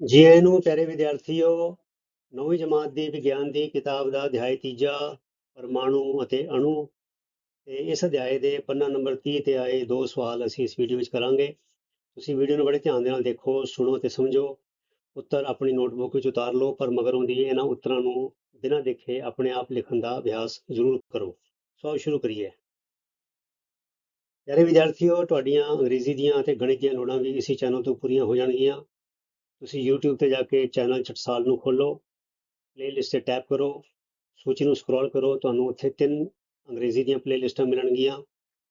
ਜੀ ਆਇਆਂ ਨੂੰ ਪਿਆਰੇ ਵਿਦਿਆਰਥੀਓ, ਨੌਵੀਂ ਜਮਾਤ ਦੀ ਵਿਗਿਆਨ ਦੀ ਕਿਤਾਬ ਦਾ ਅਧਿਆਇ ਤੀਜਾ, ਪਰਮਾਣੂ ਅਤੇ ਅਣੂ ਤੇ ਇਸ ਅਧਿਆਇ ਦੇ ਪੰਨਾ ਨੰਬਰ 30 ਤੇ ਆਏ ਦੋ ਸਵਾਲ ਅਸੀਂ ਇਸ ਵੀਡੀਓ ਵਿੱਚ ਕਰਾਂਗੇ। ਤੁਸੀਂ ਵੀਡੀਓ ਨੂੰ ਬੜੇ ਧਿਆਨ ਦੇ ਨਾਲ ਦੇਖੋ, ਸੁਣੋ ਤੇ ਸਮਝੋ। ਉੱਤਰ ਆਪਣੀ ਨੋਟਬੁੱਕ ਵਿੱਚ ਉਤਾਰ ਲਓ, ਪਰ ਮਗਰੋਂ ਦੀ ਇਹਨਾਂ ਉੱਤਰਾਂ ਨੂੰ ਬਿਨਾਂ ਦੇਖੇ ਆਪਣੇ ਆਪ ਲਿਖਣ ਦਾ ਅਭਿਆਸ ਜ਼ਰੂਰ ਕਰੋ। ਸੋ ਸ਼ੁਰੂ ਕਰੀਏ। ਪਿਆਰੇ ਵਿਦਿਆਰਥੀਓ, ਤੁਹਾਡੀਆਂ ਅੰਗਰੇਜ਼ੀ ਦੀਆਂ ਅਤੇ ਗਣਿਤ ਦੀਆਂ ਲੋੜਾਂ ਵੀ ਇਸੇ ਚੈਨਲ ਤੋਂ ਪੂਰੀਆਂ ਹੋ ਜਾਣਗੀਆਂ। ਤੁਸੀਂ YouTube ਤੇ ਜਾ ਕੇ ਚੈਨਲ ਚਟਸਾਲ ਨੂੰ ਖੋਲੋ ਪਲੇਲਿਸਟ ਤੇ ਟੈਪ ਕਰੋ, ਸੂਚੀ ਨੂੰ ਸਕਰੋਲ ਕਰੋ, ਤੁਹਾਨੂੰ ਉੱਥੇ ਤਿੰਨ ਅੰਗਰੇਜ਼ੀ ਦੀਆਂ ਪਲੇਲਿਸਟਾਂ ਮਿਲਣਗੀਆਂ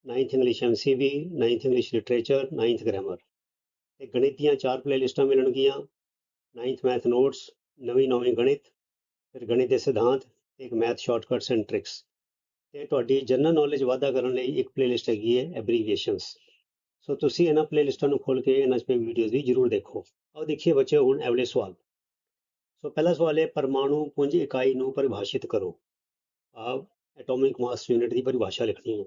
9th English MCV 9th English literature 9th grammar ਤੇ ਗਣਿਤ ਦੀਆਂ ਚਾਰ ਪਲੇਲਿਸਟਾਂ ਮਿਲਣਗੀਆਂ 9th ਮੈਥ ਨੋਟਸ ਨਵੀਂ ਨੌਵੀਂ ਗਣਿਤ, ਫਿਰ ਗਣਿਤ ਦੇ ਸਿਧਾਂਤ ਤੇ ਇੱਕ ਮੈਥ ਸ਼ਾਰਟਕਟਸ ਐਂਡ ਟ੍ਰਿਕਸ ਤੇ ਤੁਹਾਡੀ ਜਨਰਲ ਨੌਲੇਜ ਵਾਧਾ ਕਰਨ ਲਈ ਇੱਕ ਪਲੇਲਿਸਟ ਹੈਗੀ ਹੈ ਐਬਰੀਵੀਏਸ਼ਨਸ ਸੋ ਤੁਸੀਂ ਇਹਨਾਂ ਪਲੇਲਿਸਟਾਂ ਨੂੰ ਖੋਲ ਕੇ ਇਹਨਾਂ ਤੇ ਵੀਡੀਓਜ਼ ਵੀ ਜ਼ਰੂਰ ਦੇਖੋ। ਆਓ ਦੇਖੀਏ ਬੱਚਿਓ ਹੁਣ ਅਗਲੇ ਸਵਾਲ। ਸੋ ਪਹਿਲਾ ਸਵਾਲ ਹੈ ਪਰਮਾਣੂ ਪੁੰਜ ਇਕਾਈ ਨੂੰ ਪਰਿਭਾਸ਼ਿਤ ਕਰੋ। ਆਪ ਐਟੋਮਿਕ ਮਾਸ ਯੂਨਿਟ ਦੀ ਪਰਿਭਾਸ਼ਾ ਲਿਖਣੀ ਹੈ।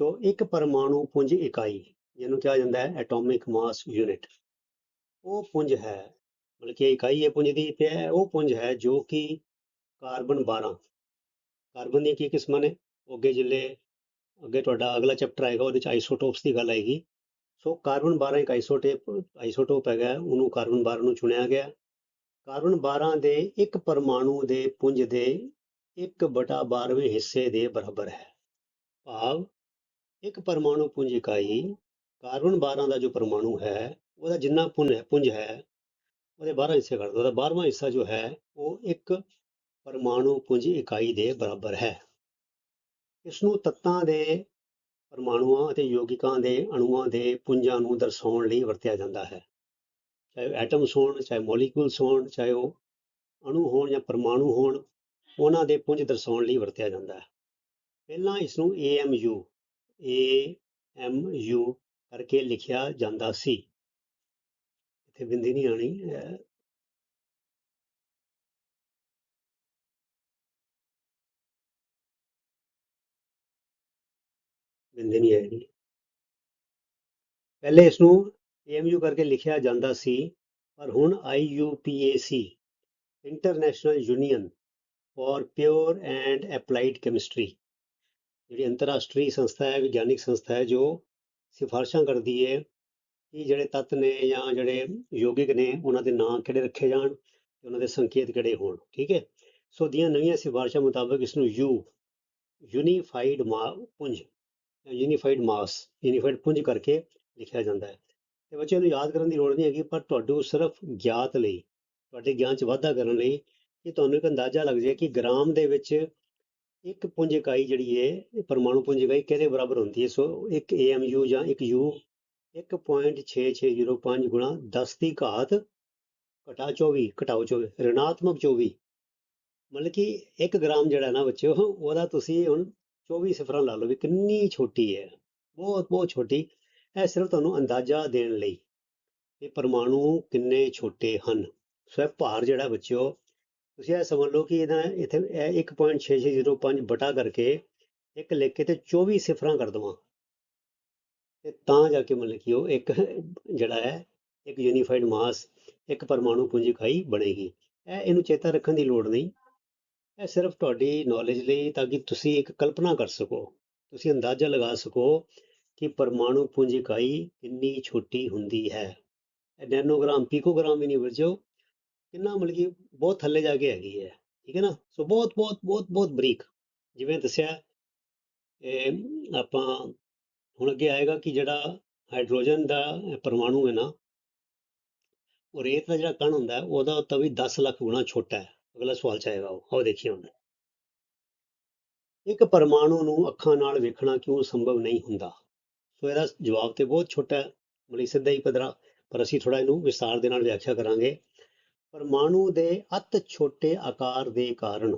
ਸੋ ਇੱਕ ਪਰਮਾਣੂ ਪੁੰਜ ਇਕਾਈ, ਜਿਹਨੂੰ ਕਿਹਾ ਜਾਂਦਾ ਹੈ ਐਟੋਮਿਕ ਮਾਸ ਯੂਨਿਟ ਉਹ ਪੁੰਜ ਹੈ, ਮਤਲਬ ਕਿ ਇਕਾਈ ਹੈ ਪੁੰਜ ਦੀ, ਤੇ ਉਹ ਪੁੰਜ ਹੈ ਜੋ ਕਿ ਕਾਰਬਨ 12 ਕਾਰਬਨ ਦੀਆਂ ਕੀ ਕਿਸਮਾਂ ਨੇ? ਉਹ ਅੱਗੇ ਜਿਲੇ, ਅੱਗੇ ਤੁਹਾਡਾ ਅਗਲਾ ਚੈਪਟਰ ਆਏਗਾ, ਉਹਦੇ ਚ ਆਈਸੋਟੋਪਸ ਦੀ ਗੱਲ ਆਏਗੀ। ਸੋ ਕਾਰਬਨ 12 ਇੱਕ ਆਈਸੋਟੇਪ, ਆਈਸੋਟੋਪ ਹੈਗਾ, ਉਹਨੂੰ ਕਾਰਬਨ 12 ਨੂੰ ਚੁਣਿਆ ਗਿਆ। ਕਾਰਬਨ 12 ਦੇ ਇੱਕ ਪਰਮਾਣੂ ਦੇ ਪੁੰਜ ਦੇ 1/12ਵੇਂ ਹਿੱਸੇ ਦੇ ਬਰਾਬਰ ਹੈ। ਭਾਵ, ਇੱਕ ਪਰਮਾਣੂ ਪੁੰਜ ਇਕਾਈ, ਕਾਰਬਨ 12 ਦਾ ਜੋ ਪਰਮਾਣੂ ਹੈ, ਉਹਦਾ ਜਿੰਨਾ ਪੁੰਜ ਹੈ ਪੁੰਜ ਹੈ, ਉਹਦੇ 12 ਹਿੱਸੇ ਕਰ ਦੋ ਉਹਦਾ 12ਵਾਂ ਹਿੱਸਾ ਜੋ ਹੈ, ਉਹ ਇੱਕ ਪਰਮਾਣੂ ਪੁੰਜ ਇਕਾਈ ਦੇ ਬਰਾਬਰ ਹੈ। ਇਸ ਨੂੰ ਤੱਤਾਂ ਦੇ ਪਰਮਾਣੂਆਂ ਅਤੇ ਯੌਗਿਕਾਂ ਦੇ ਅਣੂਆਂ ਦੇ ਪੁੰਜਾਂ ਨੂੰ ਦਰਸਾਉਣ ਲਈ ਵਰਤਿਆ ਜਾਂਦਾ ਹੈ। ਚਾਹੇ ਐਟਮਸ ਹੋਣ, ਚਾਹੇ ਮੋਲੀਕਿਊਲਸ ਹੋਣ, ਚਾਹੇ ਉਹ ਅਣੂ ਹੋਣ ਜਾਂ ਪਰਮਾਣੂ ਹੋਣ, ਉਹਨਾਂ ਦੇ ਪੁੰਜ ਦਰਸਾਉਣ ਲਈ ਵਰਤਿਆ ਜਾਂਦਾ ਹੈ। ਪਹਿਲਾਂ ਇਸ ਨੂੰ AMU AMU ਕਰਕੇ ਲਿਖਿਆ ਜਾਂਦਾ ਸੀ। ਇੱਥੇ ਬਿੰਦੀ ਨਹੀਂ ਆਣੀ ਦਿੰਦੇ ਨਹੀਂ ਆਏਗੀ ਪਹਿਲੇ ਇਸ ਨੂੰ AMU ਕਰਕੇ ਲਿਖਿਆ ਜਾਂਦਾ ਸੀ, ਪਰ ਹੁਣ IUPAC international union for pure and applied chemistry ਜਿਹੜੀ ਅੰਤਰਰਾਸ਼ਟਰੀ ਸੰਸਥਾ ਹੈ, ਵਿਗਿਆਨਿਕ ਸੰਸਥਾ ਹੈ, ਜੋ ਸਿਫਾਰਸ਼ਾਂ ਕਰਦੀ ਹੈ ਕਿ ਜਿਹੜੇ ਤੱਤ ਨੇ ਜਾਂ ਜਿਹੜੇ ਯੋਗਿਕ ਨੇ, ਉਹਨਾਂ ਦੇ ਨਾਂ ਕਿਹੜੇ ਰੱਖੇ ਜਾਣ ਤੇ ਉਹਨਾਂ ਦੇ ਸੰਕੇਤ ਕਿਹੜੇ ਹੋਣ, ਠੀਕ ਹੈ? ਸੋ ਦੀਆਂ ਨਵੀਆਂ ਸਿਫਾਰਸ਼ਾਂ ਮੁਤਾਬਕ ਇਸ ਨੂੰ ਯੂ, ਯੂਨੀਫਾਈਡ ਪੁੰਜ ਯੂਨੀਫਾਈਡ ਮਾਸ ਯੂਨੀਫਾਈਡ ਪੁੰਜ ਕਰਕੇ ਲਿਖਿਆ ਜਾਂਦਾ ਹੈ। ਤੇ ਬੱਚਿਆਂ ਨੂੰ ਯਾਦ ਕਰਨ ਦੀ ਲੋੜ ਨਹੀਂ ਹੈਗੀ, ਪਰ ਤੁਹਾਨੂੰ ਸਿਰਫ ਗਿਆਤ ਲਈ, ਤੁਹਾਡੇ ਗਿਆਨ 'ਚ ਵਾਧਾ ਕਰਨ ਲਈ ਕਿ ਤੁਹਾਨੂੰ ਇੱਕ ਅੰਦਾਜ਼ਾ ਲੱਗ ਜਾਏ ਕਿ ਗ੍ਰਾਮ ਦੇ ਵਿੱਚ ਇੱਕ ਪੁੰਜ ਇਕਾਈ ਜਿਹੜੀ ਹੈ ਪਰਮਾਣੂ ਪੁੰਜ ਇਕਾਈ ਕਿਹਦੇ ਬਰਾਬਰ ਹੁੰਦੀ ਹੈ? ਸੋ ਇੱਕ AMU ਜਾਂ ਇੱਕ U 1.6605 ਗੁਣਾ 10 ਦੀ ਘਾਤ ਘਟਾ 24 ਘਟਾਓ 24 ਰਿਣਾਤਮਕ 24 ਮਤਲਬ ਕਿ 1 ਗ੍ਰਾਮ ਜਿਹੜਾ ਨਾ ਬੱਚਿਓ, ਉਹਦਾ ਤੁਸੀਂ ਹੁਣ 24 ਸਿਫਰਾਂ ਲਾ ਲਓ ਵੀ ਕਿੰਨੀ ਛੋਟੀ ਹੈ। ਬਹੁਤ ਬਹੁਤ ਛੋਟੀ। ਇਹ ਸਿਰਫ ਤੁਹਾਨੂੰ ਅੰਦਾਜ਼ਾ ਦੇਣ ਲਈ ਇਹ ਪਰਮਾਣੂ ਕਿੰਨੇ ਛੋਟੇ ਹਨ। ਸੋ ਇਹ ਭਾਰ ਜਿਹੜਾ ਬੱਚਿਓ, ਤੁਸੀਂ ਇਹ ਸਮਝ ਲਓ ਕਿ ਇਹਦਾ ਇੱਥੇ ਇਹ 1.6605 ਬਟਾ ਕਰਕੇ ਇੱਕ ਲਿਖ ਕੇ ਤੇ 24 ਸਿਫਰਾਂ ਕਰ ਦਵਾਂ। ਤੇ ਤਾਂ ਜਾ ਕੇ ਮਤਲਬ ਕਿ ਉਹ ਇੱਕ ਜਿਹੜਾ ਹੈ, ਇੱਕ ਯੂਨੀਫਾਈਡ ਮਾਸ ਇੱਕ ਪਰਮਾਣੂ ਪੁੰਜ ਇਕਾਈ ਬਣੇਗੀ। ਇਹ ਇਹਨੂੰ ਚੇਤਾ ਰੱਖਣ ਦੀ ਲੋੜ ਨਹੀਂ। ਇਹ ਸਿਰਫ ਤੁਹਾਡੀ ਨੌਲੇਜ ਲਈ ਤਾਂ ਕਿ ਤੁਸੀਂ ਇੱਕ ਕਲਪਨਾ ਕਰ ਸਕੋ, ਤੁਸੀਂ ਅੰਦਾਜ਼ਾ ਲਗਾ ਸਕੋ ਕਿ ਪਰਮਾਣੂ ਪੁੰਜ ਇਕਾਈ ਕਿੰਨੀ ਛੋਟੀ ਹੁੰਦੀ ਹੈ। ਇਹ ਨੈਨੋਗ੍ਰਾਮ ਪੀਕੋਗ੍ਰਾਮ ਵੀ ਨਹੀਂ ਵਰਜੋ, ਕਿੰਨਾ ਮਤਲਬ ਕਿ ਬਹੁਤ ਥੱਲੇ ਜਾ ਕੇ ਹੈਗੀ ਹੈ, ਠੀਕ ਹੈ ਨਾ? ਸੋ ਬਹੁਤ ਬਹੁਤ ਬਹੁਤ ਬਹੁਤ ਬਰੀਕ। ਜਿਵੇਂ ਦੱਸਿਆ, ਇਹ ਆਪਾਂ ਹੁਣ ਅੱਗੇ ਆਏਗਾ ਕਿ ਜਿਹੜਾ ਹਾਈਡਰੋਜਨ ਦਾ ਪਰਮਾਣੂ ਹੈ ਨਾ ਉਹ ਰੇਤ ਦਾ ਜਿਹੜਾ ਕਣ ਹੁੰਦਾ ਉਹਦਾ ਤਾਂ ਵੀ 10 ਲੱਖ ਗੁਣਾ ਛੋਟਾ ਹੈ। ਅਗਲਾ ਸਵਾਲ ਚਾਹੇਗਾ ਉਹ। ਆਓ ਦੇਖੀਏ ਹੁਣ। ਇੱਕ ਪਰਮਾਣੂ ਨੂੰ ਅੱਖਾਂ ਨਾਲ ਵੇਖਣਾ ਕਿਉਂ ਸੰਭਵ ਨਹੀਂ ਹੁੰਦਾ? ਸੋ ਇਹਦਾ ਜਵਾਬ ਤੇ ਬਹੁਤ ਛੋਟਾ ਹੈ, ਮਤਲਬ ਸਿੱਧਾ ਹੀ ਪਦਰਾ ਪਰ ਅਸੀਂ ਥੋੜਾ ਇਹਨੂੰ ਵਿਸਤਾਰ ਦੇ ਨਾਲ ਵਿਆਖਿਆ ਕਰਾਂਗੇ। ਪਰਮਾਣੂ ਦੇ ਅਤ ਛੋਟੇ ਆਕਾਰ ਦੇ ਕਾਰਨ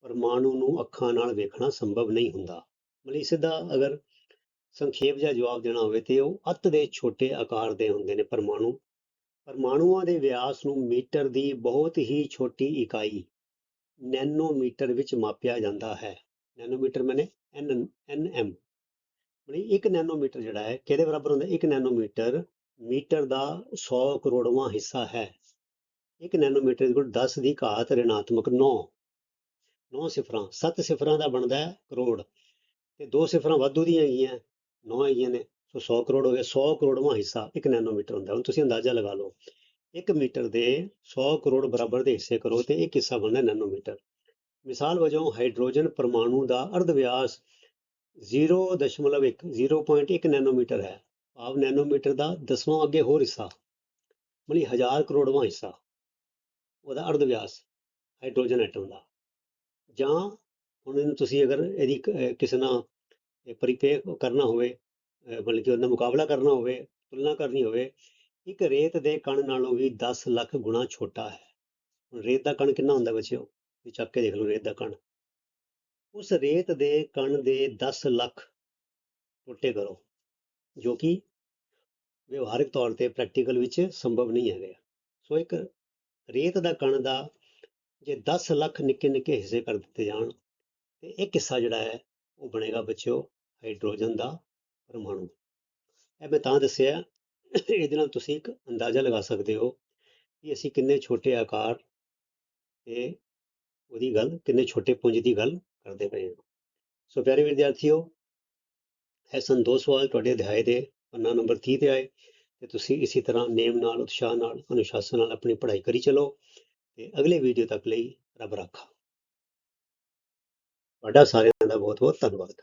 ਪਰਮਾਣੂ ਨੂੰ ਅੱਖਾਂ ਨਾਲ ਵੇਖਣਾ ਸੰਭਵ ਨਹੀਂ ਹੁੰਦਾ। ਮਤਲਬ ਸਿੱਧਾ ਅਗਰ ਸੰਖੇਪ ਜਿਹਾ ਜਵਾਬ ਦੇਣਾ ਹੋਵੇ ਤੇ ਉਹ ਅਤ ਦੇ ਛੋਟੇ ਆਕਾਰ ਦੇ ਹੁੰਦੇ ਨੇ ਪਰਮਾਣੂ। ਪਰਮਾਣੂਆਂ ਦੇ ਵਿਆਸ ਨੂੰ ਮੀਟਰ ਦੀ ਬਹੁਤ ਹੀ ਛੋਟੀ ਇਕਾਈ ਨੈਨੋਮੀਟਰ ਵਿੱਚ ਮਾਪਿਆ ਜਾਂਦਾ ਹੈ। ਨੈਨੋਮੀਟਰ ਮੈਨੇ ਐਨ ਐਨਐਮ ਮਤਲਬ ਇੱਕ ਨੈਨੋਮੀਟਰ ਜਿਹੜਾ ਹੈ, ਕਿਹਦੇ ਬਰਾਬਰ ਹੁੰਦਾ? ਇੱਕ ਨੈਨੋਮੀਟਰ ਮੀਟਰ ਦਾ 100 ਕਰੋੜਵਾਂ ਹਿੱਸਾ ਹੈ। 1 ਨੈਨੋਮੀਟਰ ਦੇ ਕੋਲ 10 ਦੀ ਘਾਤ ਰਿਣਾਤਮਕ 9 9 ਸਿਫਰਾਂ 7 ਸਿਫਰਾਂ ਦਾ ਬਣਦਾ ਹੈ ਕਰੋੜ। ਤੇ ਦੋ ਸਿਫਰਾਂ ਵਾਧੂ ਦੀਆਂ ਹੈਗੀਆਂ 9 ਹੈਗੀਆਂ ਨੇ। ਸੋ 100 ਕਰੋੜ ਹੋ ਗਿਆ 100 ਕਰੋੜਵਾਂ ਹਿੱਸਾ 1 ਨੈਨੋਮੀਟਰ ਹੁੰਦਾ। ਹੁਣ ਤੁਸੀਂ ਅੰਦਾਜ਼ਾ ਲਗਾ ਲਓ 1 ਮੀਟਰ ਦੇ 100 ਕਰੋੜ ਬਰਾਬਰ ਦੇ ਹਿੱਸੇ ਕਰੋ ਤੇ ਇੱਕ ਹਿੱਸਾ ਬਣਦਾ ਨੈਨੋਮੀਟਰ ਮਿਸਾਲ ਵਜੋਂ ਹਾਈਡਰੋਜਨ ਪਰਮਾਣੂ ਦਾ ਅਰਧ ਵਿਆਸ 0.1 0.1 ਨੈਨੋਮੀਟਰ ਹੈ। ਭਾਵ ਨੈਨੋਮੀਟਰ ਦਾ ਦਸਵਾਂ ਅੱਗੇ ਹੋਰ ਹਿੱਸਾ, ਮਤਲਬ ਹਜ਼ਾਰ ਕਰੋੜਵਾਂ ਹਿੱਸਾ, ਉਹਦਾ ਅਰਧ ਵਿਆਸ ਹਾਈਡਰੋਜਨ ਐਟਮ ਦਾ। ਜਾਂ ਹੁਣ ਇਹਨੂੰ ਤੁਸੀਂ ਅਗਰ ਇਹਦੀ ਕਿਸੇ ਨਾਲ ਪਰਿਪੇ ਕਰਨਾ ਹੋਵੇ ਅਹ ਮਤਲਬ ਕਿ ਉਹਦਾ ਮੁਕਾਬਲਾ ਕਰਨਾ ਹੋਵੇ, ਤੁਲਨਾ ਕਰਨੀ ਹੋਵੇ, ਇੱਕ ਰੇਤ ਦੇ ਕਣ ਨਾਲੋਂ ਵੀ 10 ਲੱਖ ਗੁਣਾ ਛੋਟਾ ਹੈ। ਹੁਣ ਰੇਤ ਦਾ ਕਣ ਕਿੰਨਾ ਹੁੰਦਾ ਬੱਚਿਓ? ਇਹ ਚੱਕ ਕੇ ਦੇਖ ਲਓ ਰੇਤ ਦਾ ਕਣ। ਉਸ ਰੇਤ ਦੇ ਕਣ ਦੇ 10 ਲੱਖ ਟੋਟੇ ਕਰੋ, ਜੋ ਕਿ ਵਿਵਹਾਰਿਕ ਤੌਰ ਤੇ ਪ੍ਰੈਕਟੀਕਲ ਵਿੱਚ ਸੰਭਵ ਨਹੀਂ ਹੈਗਾ। ਸੋ ਇੱਕ ਰੇਤ ਦਾ ਕਣ ਦਾ ਜੇ 10 ਲੱਖ ਨਿੱਕੇ ਨਿੱਕੇ ਹਿੱਸੇ ਕਰ ਦਿੱਤੇ ਜਾਣ, ਤੇ ਇੱਕ ਹਿੱਸਾ ਜਿਹੜਾ ਹੈ, ਉਹ ਬਣੇਗਾ ਬੱਚਿਓ, ਹਾਈਡਰੋਜਨ ਦਾ ਪਰਮਾਣੂ ਇਹ ਮੈਂ ਤਾਂ ਦੱਸਿਆ ਇਹਦੇ ਨਾਲ ਤੁਸੀਂ ਇੱਕ ਅੰਦਾਜ਼ਾ ਲਗਾ ਸਕਦੇ ਹੋ ਕਿ ਅਸੀਂ ਕਿੰਨੇ ਛੋਟੇ ਆਕਾਰ ਤੇ ਉਹਦੀ ਗੱਲ, ਕਿੰਨੇ ਛੋਟੇ ਪੁੰਜ ਦੀ ਗੱਲ ਕਰਦੇ ਪਏ ਹਾਂ। ਸੋ ਪਿਆਰੇ ਵਿਦਿਆਰਥੀਓ, ਇਹ ਸਨ ਦੋ ਸਵਾਲ ਤੁਹਾਡੇ ਅਧਿਆਏ ਦੇ, ਪੰਨਾ ਨੰਬਰ 30 ਤੇ ਆਏ ਤੇ ਤੁਸੀਂ ਇਸੇ ਤਰ੍ਹਾਂ ਨੇਮ ਨਾਲ, ਉਤਸ਼ਾਹ ਨਾਲ, ਅਨੁਸ਼ਾਸਨ ਨਾਲ ਆਪਣੀ ਪੜ੍ਹਾਈ ਕਰੀ ਚਲੋ ਤੇ ਅਗਲੇ ਵੀਡੀਓ ਤੱਕ ਲਈ ਰੱਬ ਰਾਖਾ। ਤੁਹਾਡਾ ਸਾਰਿਆਂ ਦਾ ਬਹੁਤ ਬਹੁਤ ਧੰਨਵਾਦ।